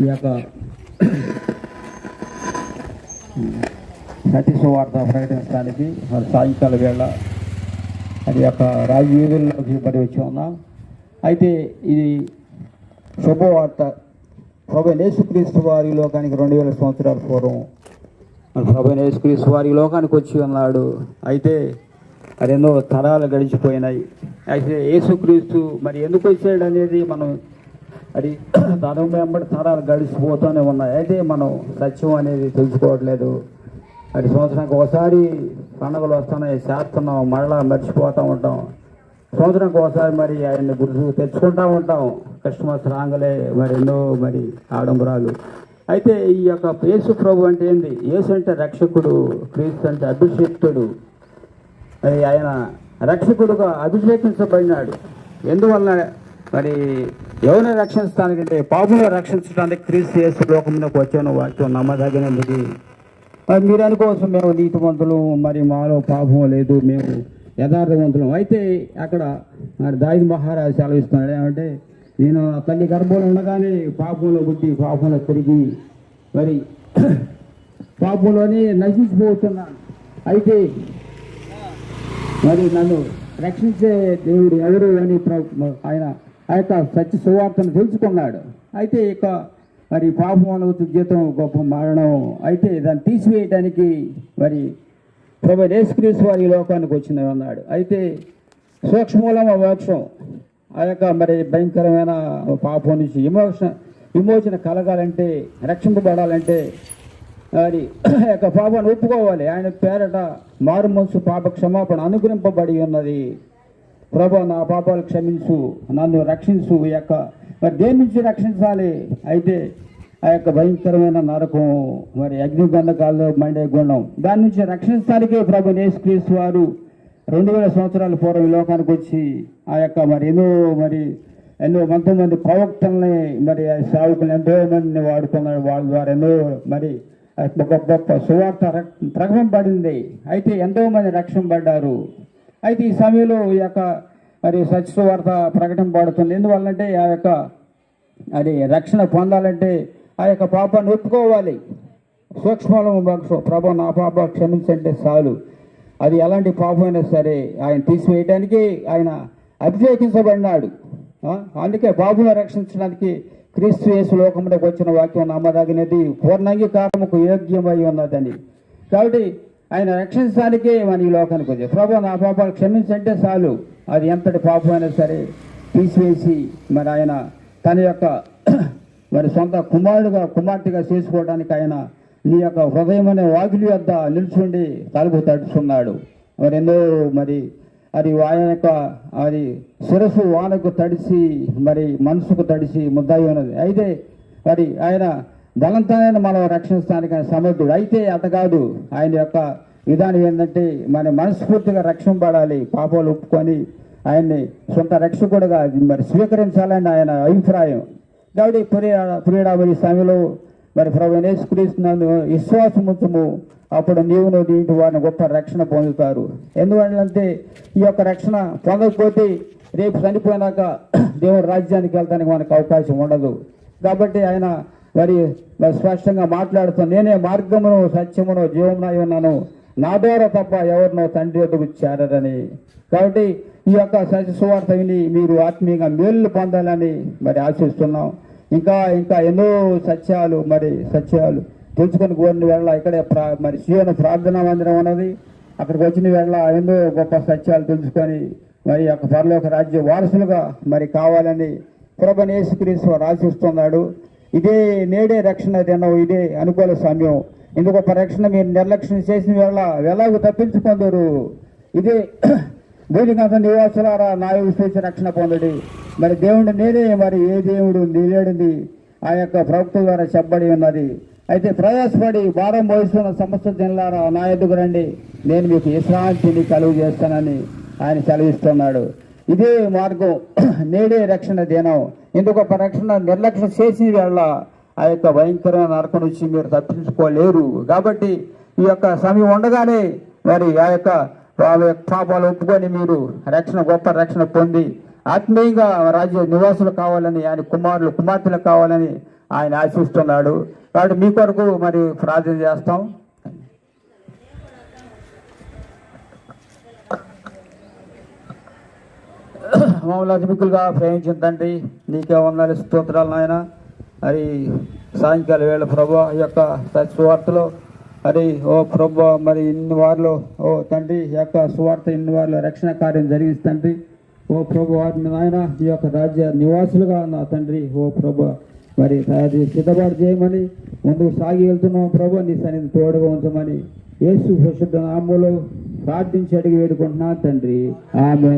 ఈ యొక్క సతీశ్వార్త ప్రకటించడానికి మరి సాయంకాల వేళ అది యొక్క రాజు పడి వచ్చి ఉన్నాం. అయితే ఇది శుభవార్త. ప్రభు నేసుక్రీస్తు వారి లోకానికి రెండు వేల సంవత్సరాల పూర్వం మరి ప్రభు నేసుక్రీస్తు వారి లోకానికి వచ్చి ఉన్నాడు. అయితే మరి ఎన్నో తరాలు గడిచిపోయినాయి. అయితే యేసుక్రీస్తు మరి ఎందుకు వచ్చాడు అనేది మనం అది తరం వెంబడి తరాలు గడిచిపోతూనే ఉన్నాయి. అయితే మనం సత్యం అనేది తెలుసుకోవట్లేదు. మరి సంవత్సరానికి ఒకసారి పండుగలు వస్తున్నాయి చేస్తున్నాం మరలా మర్చిపోతూ ఉంటాం. సంవత్సరానికి ఒకసారి మరి ఆయన్ని గుర్తు తెచ్చుకుంటూ ఉంటాం. క్రిస్మస్ రాంగలే మరి ఎన్నో మరి ఆడంబరాలు. అయితే ఈ యొక్క యేసు ప్రభు అంటే ఏంది? యేసు అంటే రక్షకుడు క్రీస్తు అంటే అభిషేక్తుడు. అది ఆయన రక్షకుడుగా అభిషేకించబడినాడు. ఎందువలన? మరి ఎవరిని రక్షించడానికంటే పాపులను రక్షించడానికి క్రీస్తు యేసు లోకంలోకి వచ్చాను. వాక్యం నమ్మదగినది మరి మీరు అనుకోవచ్చు మేము నీతివంతులు మరి మాలో పాపం లేదు మేము యథార్థవంతులం. అయితే అక్కడ మరి దాయి మహారాజు సెలవిస్తున్నాడు ఏమంటే నేను తల్లి గర్భంలో ఉండగానే పాపంలో పుట్టి పాపంలో తిరిగి మరి పాపంలోనే నశించిపోతున్నాను. అయితే మరి నన్ను రక్షించే దేవుడు ఎవరు అని ఆయన ఆ యొక్క సత్య సువార్తను తెలుసుకున్నాడు. అయితే ఇక మరి పాపం అనుభూతి జీతం గొప్ప మరణం అయితే దాన్ని తీసివేయడానికి మరి ప్రభు యేసుక్రీస్తు వారి ఈ లోకానికి వచ్చిన ఉన్నాడు అయితే సూక్ష్మూలమ మోక్షం ఆ యొక్క మరి భయంకరమైన పాపం నుంచి విమోచన విమోచన కలగాలంటే రక్షింపబడాలంటే మరి ఆ యొక్క పాపాన్ని ఒప్పుకోవాలి. ఆయన పేరట మారు మనసు పాప క్షమాపణ అనుగ్రహింపబడి ఉన్నది. ప్రభు నా పాపాలు క్షమించు నన్ను రక్షించు ఈ యొక్క మరి దేని నుంచి రక్షించాలి? అయితే ఆ యొక్క భయంకరమైన నరకం మరి అగ్నిగంధకాల్లో మండే గుండం. దాని నుంచి రక్షించడానికే ప్రభు నేసుక్రీస్తు వారు రెండు వేల సంవత్సరాల పూర్వం ఈ లోకానికి వచ్చి ఆ యొక్క మరి ఎన్నో మరి ఎన్నో ఎంతోమంది ప్రవక్తల్ని మరి ఆ సేవకులు ఎంతో మందిని వాడుకున్నారు వాళ్ళ ద్వారా ఎన్నో మరి గొప్ప గొప్ప సువార్త రక్- ప్రకటింపబడింది అయితే ఎంతో మంది రక్షింపబడ్డారు. అయితే ఈ సమయంలో ఈ యొక్క మరి సత్యవార్త ప్రకటింపబడుతుంది ఎందువల్లంటే ఆ యొక్క అది రక్షణ పొందాలంటే ఆ యొక్క పాపాన్ని ఒప్పుకోవాలి. సూక్ష్మలము భక్ష ప్రభు నా పాప క్షమించంటే చాలు. అది ఎలాంటి పాపమైనా సరే ఆయన తీసివేయడానికి ఆయన అభిషేకించబడినాడు. అందుకే బాబును రక్షించడానికి క్రీస్తు యేసు లోకంలోకి వచ్చిన వాక్యం నమ్మదగినది. పూర్ణంగీకారముకు యోగ్యమై ఉన్నదని. కాబట్టి ఆయన రక్షించడానికే మన ఈ లోకానికి వచ్చాయి ప్రభు నా పాపాలు క్షమించంటే చాలు. అది ఎంతటి పాపమైనా సరే తీసివేసి మరి ఆయన తన యొక్క మరి సొంత కుమారుడుగా కుమార్తెగా చేసుకోవడానికి ఆయన నీ యొక్క హృదయం అనే వాకిలి వద్ద నిల్చుండి తలుపు తడుచున్నాడు మరి ఎన్నో మరి అది ఆయన యొక్క అది శిరస్సు వానకు తడిసి మరి మనసుకు తడిసి ముద్దాయి ఉన్నది అయితే మరి ఆయన బలంతోనే మనం రక్షించడానికి ఆయన సమర్థుడు. అయితే అత కాదు ఆయన యొక్క విధానం ఏంటంటే మన మనస్ఫూర్తిగా రక్షింపబడాలి పాపాలు ఒప్పుకొని ఆయన్ని సొంత రక్షకుడుగా మరి స్వీకరించాలని ఆయన అభిప్రాయం. కాబట్టి ప్రియ ప్రియుడాబడి సమయంలో మరి ప్రభు నేసుక్రీస్తున్నందు విశ్వాసం ఉంచము. అప్పుడు నీవును దీంటి వారిని గొప్ప రక్షణ పొందుతారు. ఎందువల్లంటే ఈ యొక్క రక్షణ పొందకపోతే రేపు చనిపోయినాక దేవుడు రాజ్యానికి వెళ్తానికి మనకు అవకాశం ఉండదు. కాబట్టి ఆయన మరి మరి స్పష్టంగా మాట్లాడుతూ నేనే మార్గమును సత్యమును జీవమునై ఉన్నాను. నా ద్వారా తప్ప ఎవరినో తండ్రి వద్దకు చేరదని కాబట్టి ఈ యొక్క సత్య సువార్త విని మీరు ఆత్మీయంగా మేలు పొందాలని మరి ఆశిస్తున్నాం. ఇంకా ఇంకా ఎన్నో సత్యాలు మరి సత్యాలు తెలుసుకొని కోరిన వేళ ఇక్కడే ప్రా మరి శివన ప్రార్థనా మందిరం ఉన్నది. అక్కడికి వచ్చిన వేళ ఎన్నో గొప్ప సత్యాలు తెలుసుకొని మరి యొక్క పరలోక రాజ్య వారసులుగా మరి కావాలని ప్రభు యేసుక్రీస్తు ఆశిస్తున్నాడు. ఇదే నేడే రక్షణ దినం ఇదే అనుకూల సమయం. ఇందుకు ఒక రక్షణ మీరు నిర్లక్ష్యం చేసిన వేళ ఎలాగో తప్పించుకుందరు. ఇదే భూమికంత నివాసులారా నా విశ్వేసి రక్షణ పొందడి. మరి దేవుడు నేనే మరి ఏ దేవుడు నిలేడింది ఆ యొక్క ప్రవక్త ద్వారా చెప్పబడి ఉన్నది. అయితే ప్రయాసపడి భారం వహిస్తున్న సమస్త జనులారా నా ఎదుగు రండి. నేను మీకు విశ్రాంతిని కలుగు చేస్తానని ఆయన సెలవిస్తున్నాడు. ఇదే మార్గం. నేడే రక్షణ దినం. ఇందుకు ఒక రక్షణ నిర్లక్ష్యం చేసిన వేళ ఆ యొక్క భయంకరమైన నరకం నుంచి మీరు తప్పించుకోలేరు. కాబట్టి ఈ యొక్క సమయం ఉండగానే మరి ఆ యొక్క ఆ యొక్క పాపాలు ఒప్పుకొని మీరు రక్షణ గొప్ప రక్షణ పొంది ఆత్మీయంగా రాజ్య నివాసులు కావాలని ఆయన కుమారులు కుమార్తెలు కావాలని ఆయన ఆశిస్తున్నాడు. కాబట్టి మీ కొరకు మరి ప్రార్థన చేస్తాం. మమ్మల్ని అతిమికులుగా ప్రేమించిన తండ్రి నీకే వందల స్తోత్రాలు నాయన. మరి సాయంకాల వేళ ప్రభా ఈ యొక్క సువార్తలో మరి ఓ ప్రభు మరి ఇన్ని వారిలో ఓ తండ్రి ఈ యొక్క సువార్త ఇన్ని వారిలో రక్షణ కార్యం జరిగిస్తుంది ఓ ప్రభు వారిని నాయన ఈ యొక్క రాజ్య నివాసులుగా నా తండ్రి ఓ ప్రభు మరి అది సిద్ధపాటు చేయమని ముందుకు సాగి వెళ్తున్నాం ప్రభు నీ సన్నిధి తోడుగా ఉంచమని. యేసు పరిశుద్ధ నామములో ప్రార్థించి అడిగి వేడుకుంటున్నా తండ్రి. ఆమె